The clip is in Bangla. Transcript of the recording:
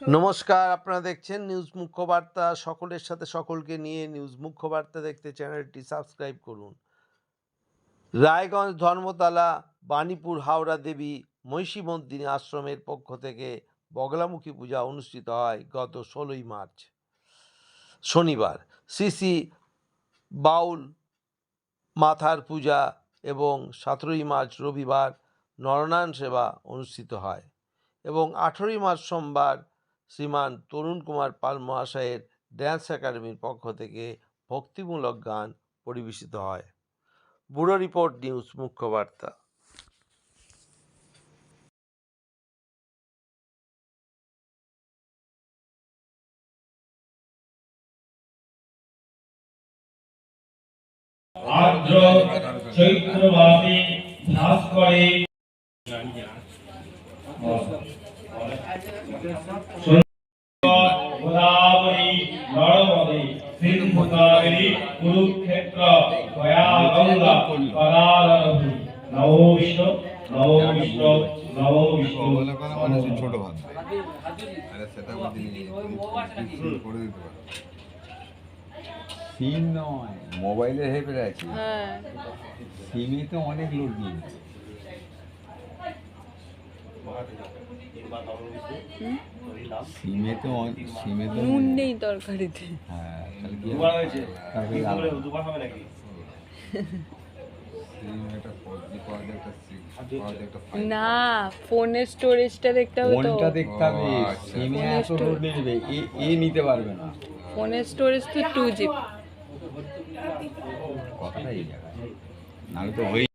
নমস্কার, আপনারা দেখছেন নিউজ মুখ্য বার্তা সকলের সাথে সকলকে নিয়ে নিউজ মুখ্য বার্তা দেখতে চ্যানেলটি সাবস্ক্রাইব করুন। রায়গঞ্জ ধর্মতলা, বাণীপুর, হাওড়া দেবী মহিষীমন্দিনী আশ্রমের পক্ষ থেকে বগলামুখী পূজা অনুষ্ঠিত হয় গত ষোলোই মার্চ। শনিবার, শ্রী শ্রী বাউল মাথার পূজা এবং সতেরোই মার্চ রবিবার নরনারায়ণ সেবা অনুষ্ঠিত হয় এবং আঠেরোই মার্চ সোমবার শ্রীমান তরুণ কুমার পাল মহাশয়ের ড্যান্স একাডেমির পক্ষ থেকে ভক্তিমূলক গান পরিবেশিত হয়। ব্যুরো রিপোর্ট নিউজ মুখ্য বার্তা আর্দ্র চৈত্র মাসে করে। গোদাবরী নর্মদে সিন্ধু কাবেরী কুরুক্ষেত্র গয়া গঙ্গা করালহু নমো বিষ্ণু নমো বিষ্ণু নমো বিষ্ণু। মানে ছোট ভাত আরে সেটা বুঝিনি করে দিতে পারো সিম নয় মোবাইলের হেপে আছে হ্যাঁ। সিমে তো অনেক লোক নিয়েছে সিমে তো সিমে তো নুন নেই তরকারিতে। হ্যাঁ হবে? ফাইভ না ফোনের স্টোরেজটা দেখতে হবে তো। ফোনটা দেখতে হবে আচ্ছা। সিমে এত লোড নেবে এ এ নিতে পারবে না। ফোনের স্টোরেজ তো টু জিবি কথাটা এই জায়গায়। নাহলে তো হয়ে